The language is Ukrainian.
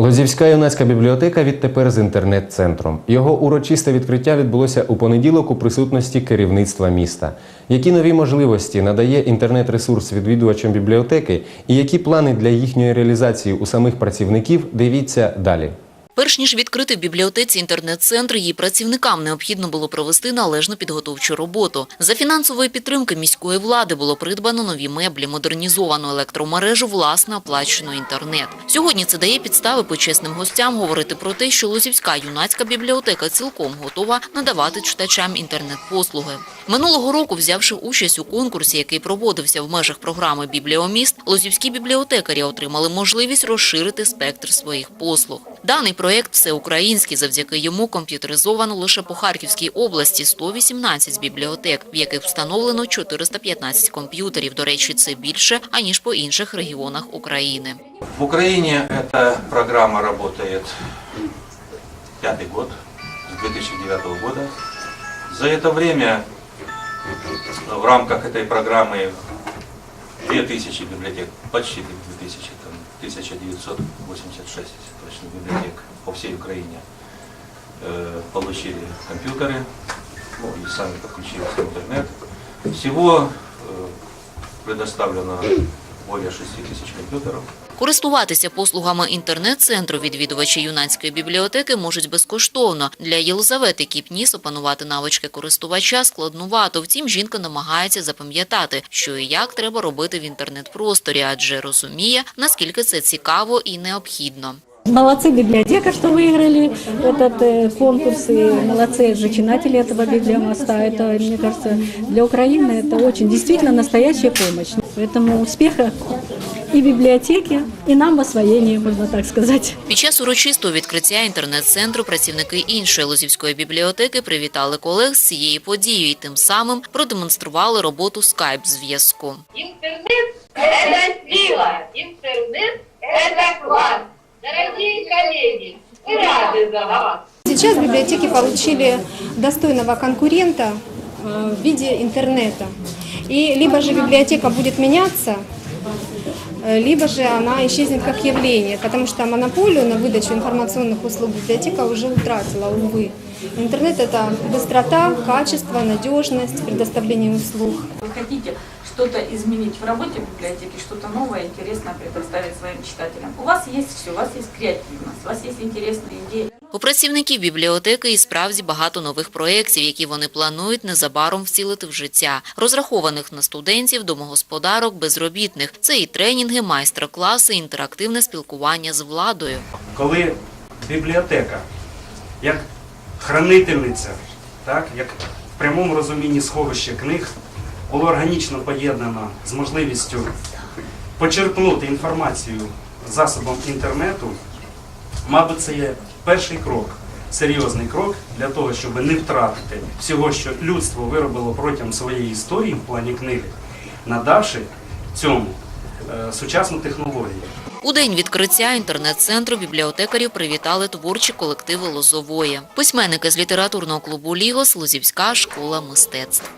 Лозівська юнацька бібліотека відтепер з інтернет-центром. Його урочисте відкриття відбулося у понеділок у присутності керівництва міста. Які нові можливості надає інтернет-ресурс відвідувачам бібліотеки і які плани для їхньої реалізації у самих працівників, дивіться далі. Перш ніж відкрити в бібліотеці інтернет-центр, її працівникам необхідно було провести належну підготовчу роботу. За фінансової підтримки міської влади було придбано нові меблі, модернізовану електромережу, власне оплачено інтернет. Сьогодні це дає підстави почесним гостям говорити про те, що Лозівська юнацька бібліотека цілком готова надавати читачам інтернет-послуги. Минулого року, взявши участь у конкурсі, який проводився в межах програми Бібліоміст, лозівські бібліотекарі отримали можливість розширити спектр своїх послуг. Даний проєкт всеукраїнський. Завдяки йому комп'ютеризовано лише по Харківській області 118 бібліотек, в яких встановлено 415 комп'ютерів. До речі, це більше аніж по інших регіонах України. В Украине эта программа работает пятый год, с 2009 года. За это время в рамках этой программы 2000 библиотек, почти 2000, там 1986 точно библиотек по всей Украине э, получили компьютеры, ну и сами подключились к интернет. Всего э, предоставлено более 6 тысяч компьютеров. Користуватися послугами інтернет-центру відвідувачі юнацької бібліотеки можуть безкоштовно. Для Єлизавети Кіпніс опанувати навички користувача складнувато. Втім, жінка намагається запам'ятати, що і як треба робити в інтернет-просторі, адже розуміє, наскільки це цікаво і необхідно. Молодцы библиотека, что выиграли этот э, конкурс, и молодцы зачинатели этого библиомоста. Это, мне кажется, для Украины это очень действительно настоящая помощь. Поэтому успеха и библиотеке, и нам в освоении, можно так сказать. Під час урочистого відкриття інтернет-центру працівники іншої Лозівської бібліотеки привітали колег з цією подією і тим самим продемонстрували роботу скайп-зв'язку. Интернет – это сила, интернет – это Сейчас библиотеки получили достойного конкурента э, в виде интернета. И либо же библиотека будет меняться, либо же она исчезнет как явление, потому что монополию на выдачу информационных услуг библиотека уже утратила, увы. Интернет – это быстрота, качество, надежность предоставления услуг. Вы хотите что-то изменить в работе библиотеки, что-то новое, интересное предоставить своим читателям. У вас есть все, у вас есть креативность, у вас есть интересные идеи. У працівників бібліотеки і справді багато нових проєктів, які вони планують незабаром вцілити в життя, розрахованих на студентів, домогосподарок, безробітних. Це і тренінги, майстер-класи, інтерактивне спілкування з владою. коли бібліотека як хранительниця, так, як в прямому розумінні сховище книг, було органічно поєднано з можливістю почерпнути інформацію засобом інтернету, мабуть, це є перший крок, серйозний крок для того, щоб не втратити всього, що людство виробило протягом своєї історії в плані книги, надавши цьому е, сучасну технологію. У день відкриття інтернет-центру бібліотекарів привітали творчі колективи Лозової. Письменники з літературного клубу Лігос, Лозівська школа мистецтв.